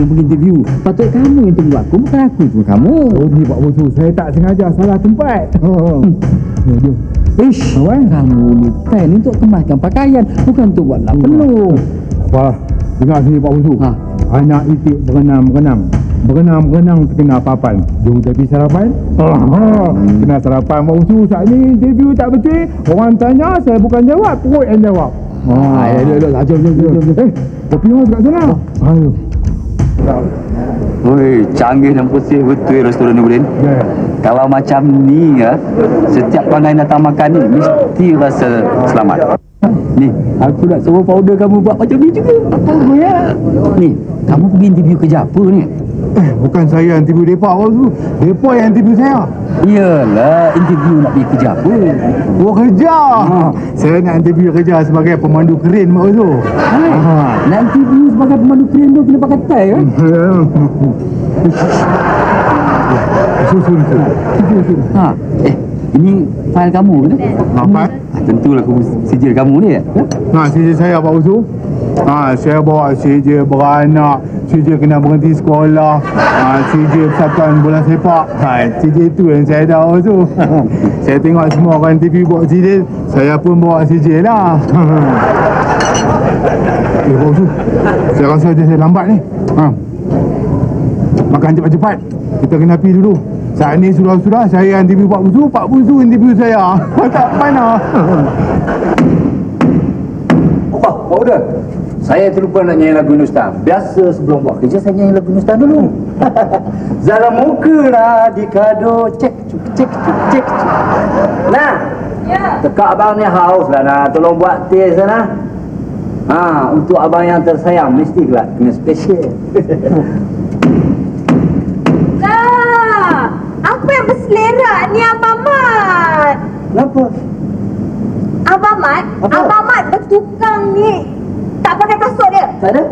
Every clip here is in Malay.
Yang pergi interview. Patut kamu yang interview aku, bukan aku interview kamu. Oh ni Pak Bosu, saya tak sengaja salah tempat. Hmm. Ni dia. Ish, kamu ni pen untuk kemaskan pakaian, bukan untuk buat lap penuh. Apa? Dengar sini Pak Bosu. Ha. Anak itik berenang-berenang. Berenang-berenang terkena papan. Jom kita pergi sarapan. Ha. Kena sarapan Pak Bosu. Saat ni interview tak betul. Orang tanya, saya bukan jawab. Perut yang jawab. Ah, ya, ya, ya, jom, jom, jom, jom. Eh, kopi orang dekat sana. Ayo. Oi, canggih dan bersih betul restoran Nurin. Ya. Kalau macam ni ya, setiap pandai datang makan ni mesti rasa selamat. Ni, aku nak suruh powder kamu buat macam ni juga. Apa ya? Ni, kamu pergi interview kerja apa ni? Eh, bukan saya yang interview mereka Pak Bosu. Mereka yang interview saya. Iyalah, interview nak pergi kerja apa? Oh kerja. Saya nak interview kerja sebagai pemandu keren Pak Bosu. Hai, nak interview sebagai pemandu keren tu kena pakai tie kan? Susun tu. Ha, eh, ini file kamu ke? Apa? Ha, tentulah kamu sijil kamu ni ya? Nah, sijil saya Pak Usu. Ha, saya bawa sijil beranak, sijil kena berhenti sekolah, ha, sijil persatuan bola sepak. Ha, sijil itu yang saya dah Usu. saya tengok semua orang TV bawa sijil, saya pun bawa sijil lah. eh, Pak Usu. Saya rasa dia saya lambat ni. Ha. Makan cepat-cepat. Kita kena pergi dulu. Saat ni sudah-sudah saya yang interview Pak Busu, Pak Busu interview saya. Tak mana. Oh, powder. Saya terlupa nak nyanyi lagu Hindustan. Biasa sebelum buat kerja saya nyanyi lagu Hindustan dulu. Zara muka lah di kado cek cuk cek cuk cek cuk. Nah, Ya. tekak abang ni haus lah nah. Tolong buat teh sana. Ha, untuk abang yang tersayang mesti kelak kena special. Lah, apa yang berselera ni Abang Mat? Kenapa? Abang Mat, Apa? Abang Mat bertukang ni tak pakai kasut dia. Tak ada?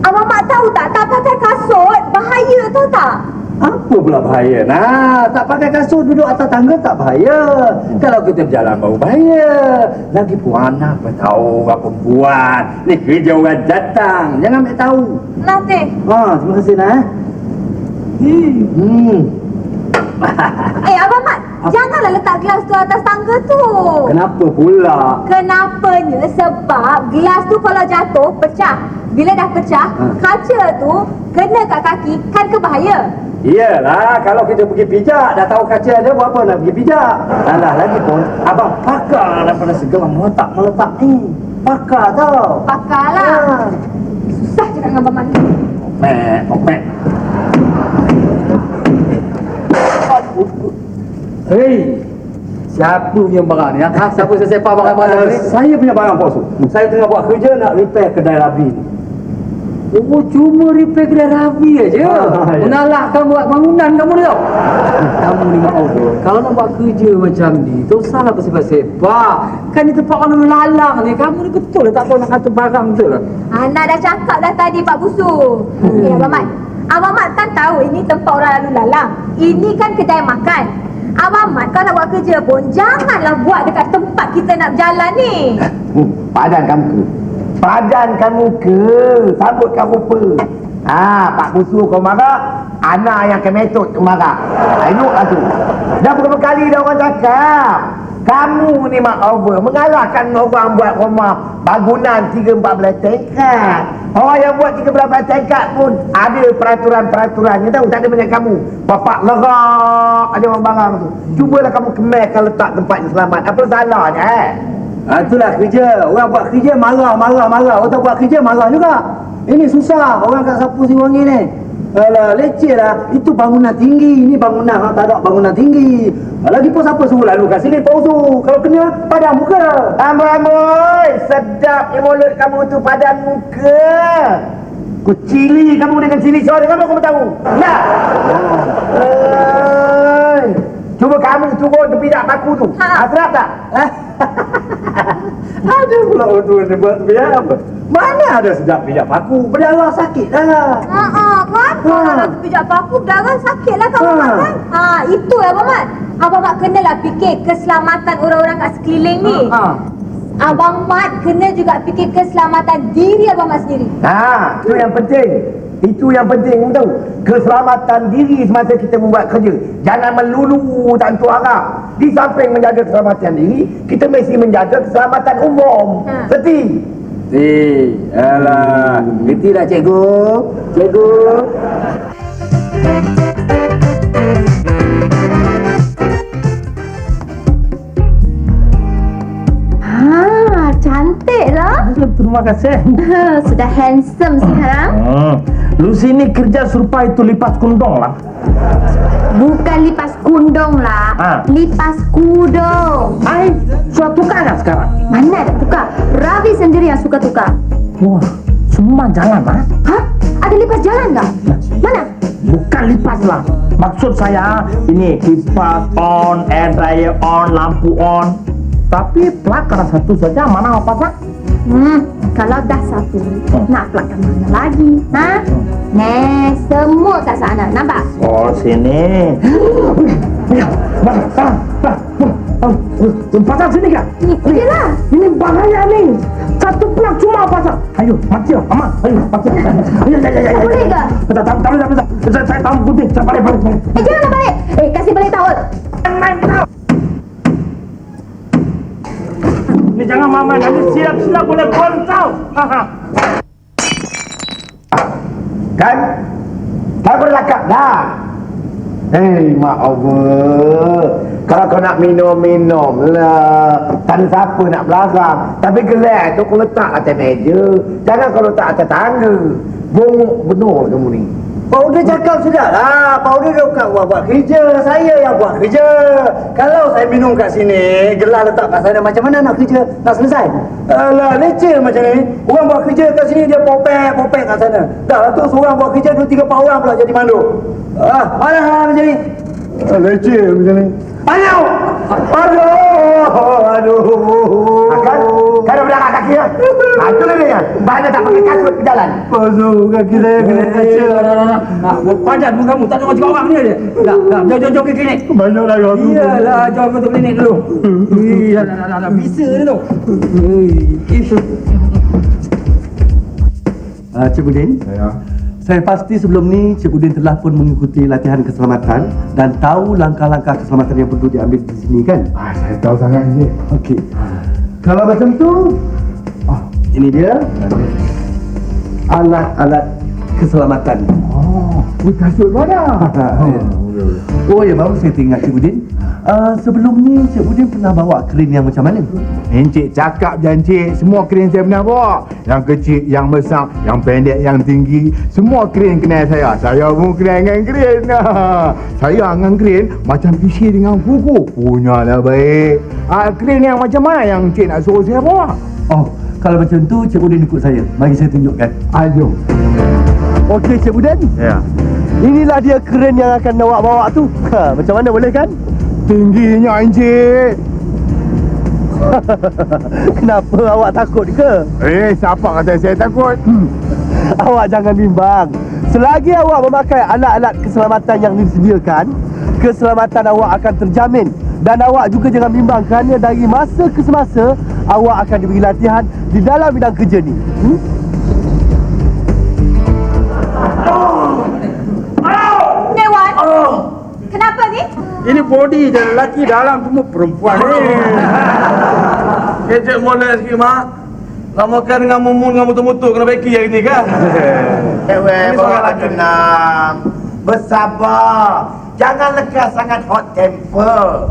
Abang Mat tahu tak, tak pakai kasut bahaya tahu tak? Apa pula bahaya? Nah, tak pakai kasut duduk atas tangga tak bahaya. Kalau kita berjalan baru bahaya. Lagi pun anak pun tahu apa perempuan. Ni kerja orang datang. Jangan ambil tahu. Nanti. Ha, terima kasih nah. eh. Hmm. Eh Abang Janganlah letak gelas tu atas tangga tu. Kenapa pula? Kenapanya? Sebab gelas tu kalau jatuh pecah. Bila dah pecah, Ha. kaca tu kena kat kaki kan kebahaya. Iyalah, kalau kita pergi pijak, dah tahu kaca ada, buat apa nak pergi pijak? Alah, lagi pun, abang pakar daripada segala meletak-meletak ni. Pakar tau. Pakarlah. Susah cakap dengan Abang Mat. Mek, mek. Hei, siapa punya barang ni? Ha? Siapa sesepak barang-barang ni? Saya punya barang, Pak Su. Saya tengah buat kerja nak repair kedai Rabi ni. Oh, cuma repair kedai Rabi aja. Ah, ya. Mengalahkan buat bangunan kamu ni tau. Kamu ni maaf tu. Kalau nak buat kerja macam ni, tu salah bersepak-sepak. Kan ni tempat orang melalang ni. Kamu ni betul lah tak tahu nak kata barang betul lah. Anak dah cakap dah tadi Pak Busu. Hmm. Eh Abang Mat. Abang Mat kan tahu ini tempat orang lalu lalang. Ini kan kedai makan. Abang Mat kalau buat kerja pun janganlah buat dekat tempat kita nak berjalan ni. Hmm, padankan muka. Padankan muka. Sambutkan rupa. Ha, Pak Busu kau marah, anak yang kemetot tu marah. Elok lah tu. Dah berapa kali dah orang cakap. Kamu ni mak over mengalahkan orang buat rumah bangunan 3-14 tingkat. Orang yang buat 3-14 tingkat pun ada peraturan-peraturannya tahu tak ada macam kamu. Bapak lerak ada orang barang tu. Cubalah kamu kemaskan letak tempat yang selamat. Apa salahnya eh? Ha, itulah kerja. Orang buat kerja marah, marah, marah. Orang tak buat kerja marah juga. Ini susah. Orang kat sapu si wangi ni. Alah, leceh lah. Itu bangunan tinggi. Ini bangunan ha, tak ada bangunan tinggi. Lagipun siapa suruh lalu kat sini? Pausu. Kalau kena, padam muka. Amboi, sedap ni mulut kamu tu padan muka. Ku cili kamu dengan cili suara kamu kamu tahu. Nah. Cuba kamu turun tepi dak paku tu. Ha. Ha. Serap tak? Ada pula orang tua ni buat apa? Mana ada sedap pijak paku? Berdarah sakit dah. Ha ah, kan? Ha. Kalau tu pijak paku berdarah sakit lah Abang Ha. Mat kan? Ha, itu Abang Mat. Abang Mat kenalah fikir keselamatan orang-orang kat sekeliling ni. Ha. Abang Mat kena juga fikir keselamatan diri Abang Mat sendiri. Ha, itu yang penting. Itu yang penting tahu. Keselamatan diri semasa kita membuat kerja. Jangan melulu tantu harap. Di samping menjaga keselamatan diri, kita mesti menjaga keselamatan umum. Ha. Seperti Eh, alah. Gerti tak cikgu? Cikgu. Ha, cantik lah. Terima kasih. Sudah handsome sekarang. Hmm. Lu sini kerja serupa itu lipat kundong lah. Bukan lipas kundong lah. Ha. Lipas kudong. Hai, sudah tukar kan sekarang? Mana ada tukar? Ravi sendiri yang suka tukar. Wah, semua jalan ah. Hah? Ada lipas jalan tak? Mana? Bukan lipat lah. Maksud saya ini kipas on, air dryer on, lampu on. Tapi plak ada satu saja mana apa sah? Hmm, kalau dah satu, nak pelakkan mana lagi? Ha? Nah, semua kat sana. Nampak? Oh sini. Ya, ah, ah, ah, pasang sini kak. Ni, yelah. Ini bahaya nih. Satu plak cuma pasang. Ayo, mati lah, aman. Ayo, mati. Ayo, ayo, ayo, ayo. Tak boleh ke? Tak, tak, tak boleh, tak boleh. Saya, saya tahu putih. Saya balik, balik, balik. Eh, janganlah balik. Eh, balik jangan mama nanti silap-silap boleh kontau. Haha. kan? Kau berlakak dah. Hei, mak Allah. Kalau kau nak minum, minum lah. Tak ada siapa nak belakang. Tapi gelas tu kau letak atas meja. Jangan kau letak atas tangga. Bongok benar kamu ni. Uda cakap sudah lah. Pak Uda dah bukan buat, buat kerja. Saya yang buat kerja. Kalau saya minum kat sini, gelas letak kat sana, macam mana nak kerja? Nak selesai? Alah, leceh macam ni. Orang buat kerja kat sini, dia popek, popek kat sana. Dah lah tu, seorang buat kerja, dua, tiga, empat orang pula jadi mandu. Ah, mana hal macam ni? Ah, Leceh macam ni. Aduh! Aduh! Aduh! Ada belakang kaki ya? Ha, lah dia. Bahaya tak pakai kasut berjalan. Pasal kaki saya kena kaca. Nak padat pun kamu, tak nak macam orang ni dia. Dah, dah, jom, jom, jom ke klinik. Banyak lagi aku. Iyalah, jom ke klinik dulu. Iya, dah, dah, dah, dah, bisa dia tu. Uh, Cik Budin, Ya. saya pasti sebelum ni Cik Budin telah pun mengikuti latihan keselamatan dan tahu langkah-langkah keselamatan yang perlu diambil di sini kan? Ah, saya tahu sangat je. Okey. Kalau macam tu, ah, ini dia alat-alat keselamatan. Oh, kasut mana? Oh ya, baru saya teringat Cik Budin. Uh, sebelum ni Cik Budin pernah bawa kren yang macam mana? Encik cakap je Encik Semua kren saya pernah bawa Yang kecil, yang besar Yang pendek, yang tinggi Semua kren kenal saya Saya pun kenal dengan kren Saya dengan kren Macam PC dengan kuku Punya lah baik ah, Kren yang macam mana yang Encik nak suruh saya bawa Oh, kalau macam tu Cik Budin ikut saya. Mari saya tunjukkan. Ayo Okey Cik Budin. Ya Inilah dia keren yang akan awak bawa tu. Ha, macam mana boleh kan? Tingginya Encik Kenapa awak takut ke? Eh, siapa kata saya takut? Awak jangan bimbang. Selagi awak memakai alat-alat keselamatan yang disediakan, keselamatan awak akan terjamin. Dan awak juga jangan bimbang kerana dari masa ke semasa awak akan diberi latihan di dalam bidang kerja ni. Hmm? Ini body je lelaki dalam semua perempuan ni. Kecek molek sikit mak. Lamakan dengan mumun dengan mutu-mutu kena beki hari ni kan? Ewe, bawa tenang. Bersabar. Jangan lekas sangat hot temper.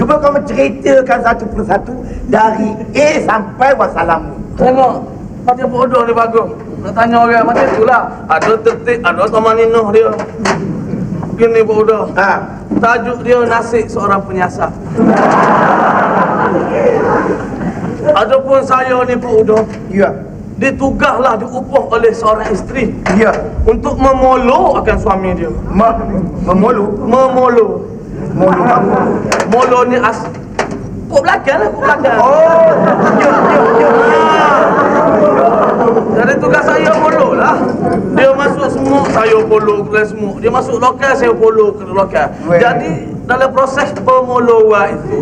Cuba kau menceritakan satu persatu dari A sampai wassalamu. Tengok. Macam bodoh ni bagus. Nak tanya orang macam tu lah. Ada tetik, ada teman ninuh dia. Gini bodoh. Ha. Tajuk dia nasib seorang penyiasat. Adapun saya ni Pak Udo, Ya. ditugaslah diupah oleh seorang isteri Ya. untuk memolo akan suami dia. Ma memolu. Memolo. Molu kamu. Molo ni as Kok belakang lah, kok belakang. Oh, ya, ya, ya. Jadi tugas saya polo lah. Dia masuk semuk, saya polo ke semuk. Dia masuk lokal, saya polo ke lokal. Weh. Jadi dalam proses pemoloan itu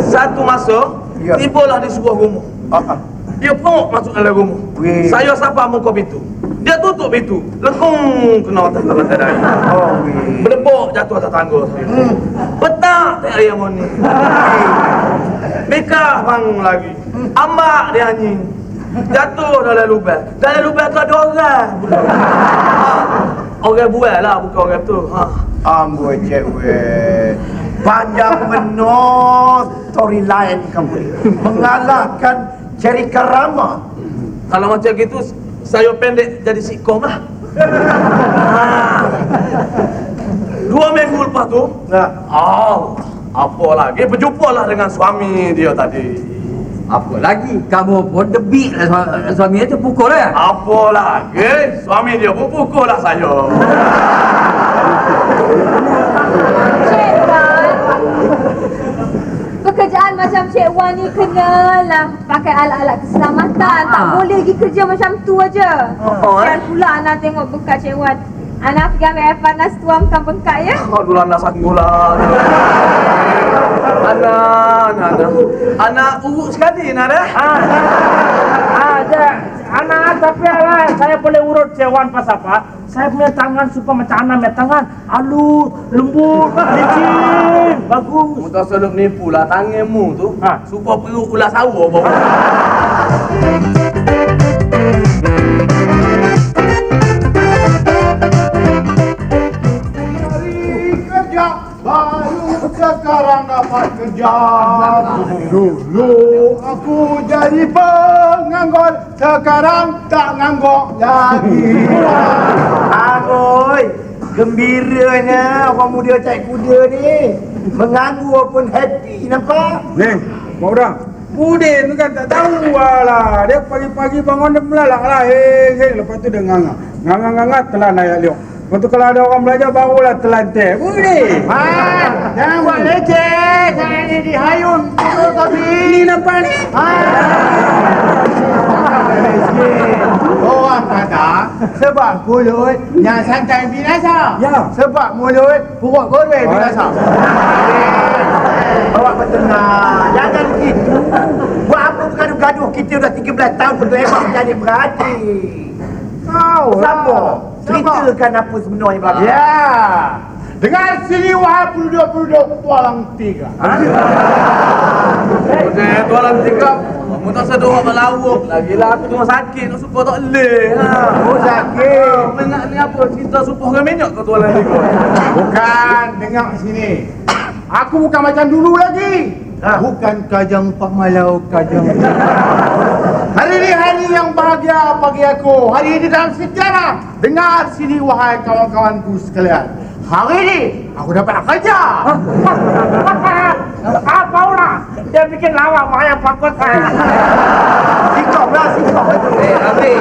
satu masa Ya. Tibalah di sebuah rumah. Ah, ah. Dia pun masuk dalam rumah. Weh. Saya sapa muka pintu. Dia tutup pintu. Lekung kena atas dari. Oh. Berdebok jatuh atas tangga saya. Hmm. Petak tak ada yang ni. Bekah bangun lagi. Ambak dia anjing. Jatuh dalam lubang. Dalam lubang tu ada orang. Ha. Orang buat lah bukan orang tu. Ha. Amboi cik weh. Panjang menor storyline kamu ni. Mengalahkan Cherry Karama. Kalau macam gitu saya pendek jadi sitcom lah. Ha. Dua minggu lepas tu, Nah, oh, apa lagi? Berjumpa lah dengan suami dia tadi. Apa lagi? Kamu pun debik lah suami, suami itu pukul lah. Apa lagi? Suami dia pun pukul lah saya. Cik Wan Pekerjaan macam Cik Wan ni kenalah pakai alat-alat keselamatan. Tak Ah. boleh pergi kerja macam tu aja. Oh? Dan pula Ana tengok bekas Cik Wan. Ana pergi ambil air panas tuamkan bengkak ya. Aduh lah nak sanggup lah. Anak, anak, anak. Anak urut sekali nak dah. Ah, ada. Anak tapi lah, saya boleh urut cewan pas apa? Saya punya tangan supaya macam anak punya tangan. Halus, lembut, licin, bagus. Mu tak selalu menipu lah tanganmu tu. Ha. Supaya perut ulas sawa bau. Sekarang dapat kerja Dulu aku jadi penganggur Sekarang tak nganggur lagi Agoi, gembiranya orang muda cari kuda ni. Menganggur pun happy nampak? Neng, Pak Udang. Udin tu kan tak tahu lah. Dia pagi-pagi bangun dia melalak lah. Hei, hei. Lepas tu dia nganga. Nganga-nganga telan ayat liok. Tu kalau ada orang belajar barulah teh. Udin. Man, jangan buat leceh Jangan jadi hayun Betul tapi Ini nampak ni. Orang kata Sebab mulut Yang santai binasa Ya. Sebab mulut Perut goreng binasa Awak bertenang. Jangan begitu. Buat apa bergaduh-gaduh? Kita dah 13 tahun betul hebat menjadi berhati. Kau Siapa? Ceritakan apa sebenarnya belakang. Ya Dengan sini wahai penduduk-penduduk Tualang Tiga Okey, tu alam tiga. Mu tak sedar orang melawak lagi lah. Aku tengah sakit, nak suka tak boleh. Ha. Oh sakit Oh, mengat ni apa? Cerita supah dengan minyak ke tu alam tiga? Bukan Dengar sini Aku bukan macam dulu lagi Ha. Bukan kajang Pak Malau Kajang Hari ini hari yang bahagia bagi aku Hari ini dalam sejarah Dengar sini wahai kawan-kawanku sekalian Hari ini aku dapat kerja Apa orang? Dia bikin lawak mayang pakut saya. Sikap lah, sikap. Eh, Rabi.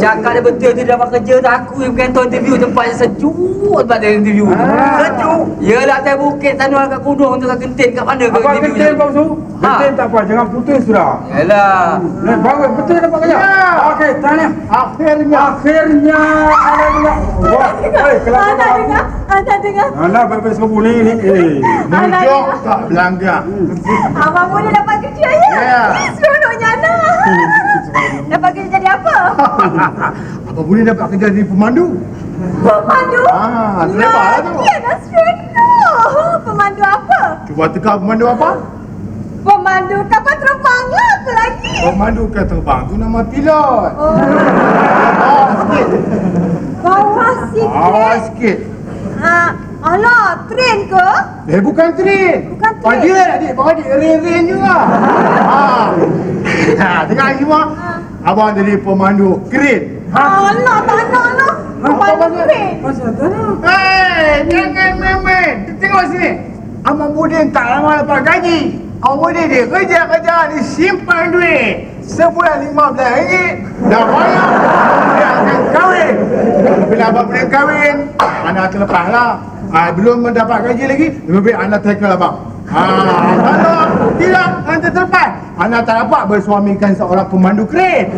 Cakap dia betul tu dapat kerja tu aku yang bukan tahu interview tempat yang sejuk tempat dia interview tu. Sejuk. Yalah atas bukit sana kat Kudung tu kat Kentin kat mana kau Abang interview kentin Pak Su. Ha. Kentin tak apa. Jangan putus sudah. Yalah. Neng, bagus. Betul dapat kerja. Ya. Okey, tanya. Akhirnya Akhirnya ada juga. Wah, eh, kelapa Ana aku. dengar, Ana dengar. Anak bebek serbu ni ni. Eh. Mujuk tak belanggar Abang boleh dapat kerja ya? Ya. Seronoknya Ana. dapat kerja jadi apa? Apa boleh dapat kerja jadi pemandu? Pemandu? Ah, selepas lah tu. Ya, dah seronok. Pemandu apa? Cuba teka pemandu apa? Pemandu kapal terbang lah apa lagi? Pemandu kapal terbang tu nama pilot Oh, Bawah sikit bawah Bawah sikit. sikit Ah, alah, train ke? Eh bukan train Bukan train. Pagi adik, pagi rain-rain juga ha. ha. Dengar semua Abang jadi pemandu keren Alah, tak nak lah. Pemandu train. Hei, jangan main-main. Tengok sini. Abang Budin tak lama dapat gaji. Abang Budin dia kerja-kerja Dia simpan duit. Sebulan RM15 Dah banyak Dia akan kahwin. Bila Abang Budin kahwin Anak terlepas lah. Ha, Belum mendapat gaji lagi Lebih baik anak tackle Abang. Ha, kalau tidak nanti terlepas Anak tak dapat bersuamikan seorang pemandu keren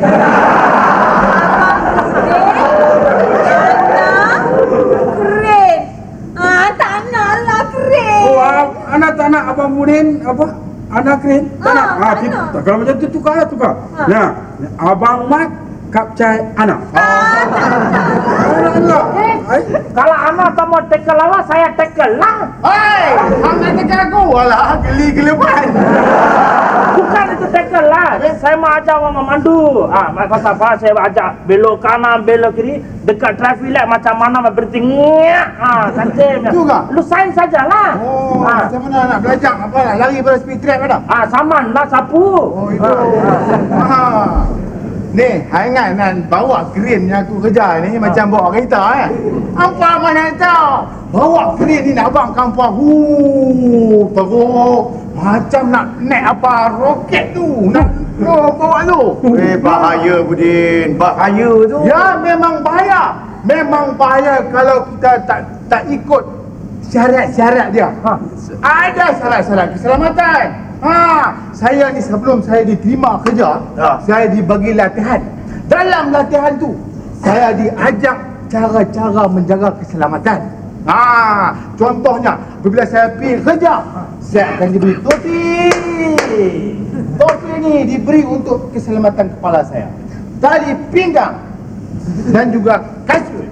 Keren. Ah, tak nak lah. Oh, ah, anak tak nak abang Budi Krin apa? Anak Krin? Tak Ah, nak? Ah, tak nak. tak, kalau macam tu tukar lah tukar. Ah. Nah, Abang Mat kapcai anak. Anak? Ai, Kalau anak tak mau tackle awak, saya tackle lah. Hei, hang nak tekan aku. Alah, geli-gelepan. Bukan itu tackle lah. Saya mau ajak awak memandu. Ah, mak kata apa? Saya ajak belok kanan, belok kiri. Dekat traffic light macam mana mau berhenti. Ngiak. Ah, cantik. Juga? Lu sign sajalah. Oh, Ah. macam mana nak belajar apa nak lari pada speed trap ada? Ah, saman lah sapu. Oh, itu. Ha. Ni, hai ingat nan bawa kren yang aku kerja ni macam bawa kereta eh. Apa mana tahu? Bawa kren ni nak abang kampung. Hu, teruk. Macam nak naik apa roket tu. Nak oh, bawa tu. Eh, bahaya Budin. Bahaya tu. Ya memang bahaya. Memang bahaya kalau kita tak tak ikut syarat-syarat dia. Ha. Ada syarat-syarat keselamatan. Ha, saya ni sebelum saya diterima kerja, Ha. saya dibagi latihan. Dalam latihan tu, saya diajak cara-cara menjaga keselamatan. Ha, contohnya bila saya pergi kerja, saya akan diberi topi. Topi ni diberi untuk keselamatan kepala saya. Tali pinggang dan juga kasut.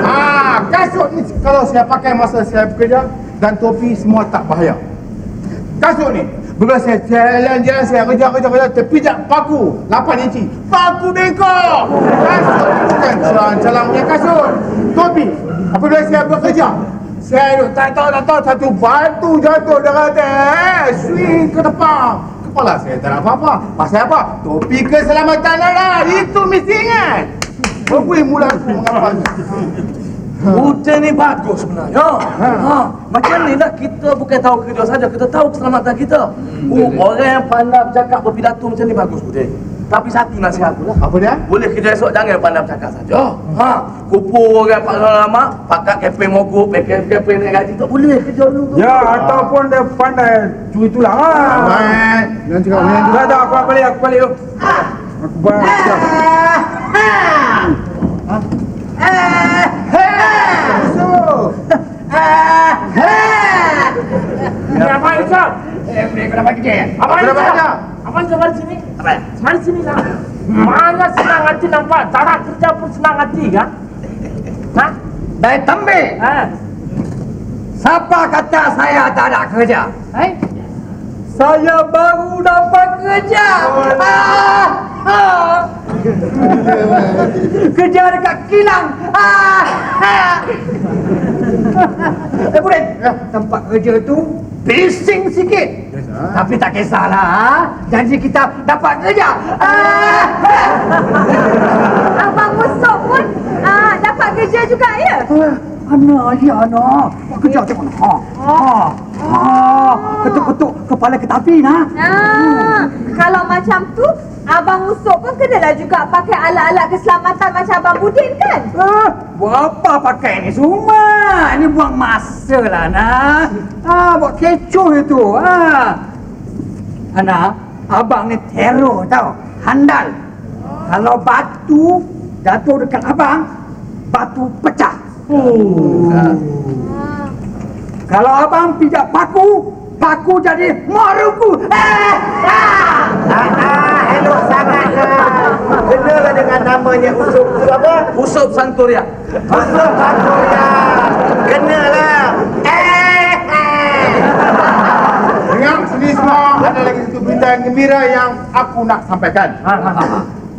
Ah, kasut ni kalau saya pakai masa saya bekerja dan topi semua tak bahaya. Kasut ni bila saya jalan-jalan saya kerja-kerja-kerja terpijak paku 8 inci. Paku bengkok. Kasut bukan calang-calang punya kasut. Topi. Apabila saya bekerja saya duduk tak tahu tak tahu satu batu jatuh dekat atas. Swing ke depan. Kepala saya tak ada apa-apa. Pasal apa? Topi keselamatan lah. Itu mesti ingat. Berkuih mula aku mengapa Budak ni bagus sebenarnya. Ha. Macam ni lah kita bukan tahu kerja saja, kita tahu keselamatan kita. Oh, orang yang pandai bercakap berpidato macam ni bagus Budak. Tapi satu nasihat aku lah. Apa dia? Boleh kerja esok jangan pandai bercakap saja. Ha, kupu orang pak lama, pakai kepeng mogok, pakai kepeng naik gaji tak boleh kerja dulu tu. Ya, ataupun dia pandai curi tulang. Ah. Jangan cakap macam tu. Tak tak aku balik aku balik. tu. Aku balik. Ni apa Izzat? Kerja? Sini? Apa? Sini lah. Mana senang hati nampak? Cara kerja pun senang hati kan? Ha? Dari tembe, Ha? siapa kata saya tak ada kerja? Eh? Saya baru dapat kerja. Ah, ah. kerja dekat kilang. Ah, ah. Eh, Burin, tempat kerja tu bising sikit. Tapi tak kisahlah. Ha? Janji kita dapat kerja. Ah. Abang Musuh pun ah, dapat kerja juga ya? Ana, ya Ana. Kerja macam mana? Ha. Ha. Ha. Ketuk-ketuk kepala ke tapi nah. Ah, kalau macam tu, Abang Musuh pun kenalah juga pakai alat-alat keselamatan macam Abang Budin kan? Ah, buat apa pakai ni semua? Ni buang masa lah, Ana. Ah, buat kecoh itu. Ah. Ana, abang ni terror tau. Handal. Kalau batu jatuh dekat abang, batu pecah. Oh. Kalau abang pijak paku, paku jadi maruku. Eh, ah. Ah, elok sangat lah. Kenalah dengan namanya Usup apa? Usup Santoria. Usup Santoria. Kenalah. Eh, eh. Dengar sini semua ada lagi satu berita yang gembira yang aku nak sampaikan.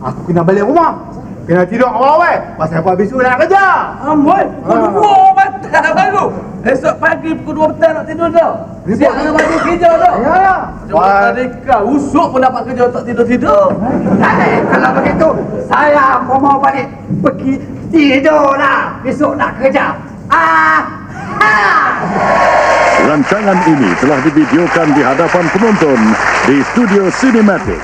Aku kena balik rumah. Kena tidur awal-awal. Pasal apa besok nak kerja. Amboi, pukul dua petang baru. Esok pagi pukul dua petang nak tidur dah. Siap kena bagi kerja dah. Ya, ya. Cuma tadi kau usuk pun dapat kerja tak tidur-tidur. Eh, kalau begitu, saya pun mau balik pergi tidur lah. Besok nak kerja. Ah, ha. Rancangan ini telah divideokan di hadapan penonton di Studio Cinematic.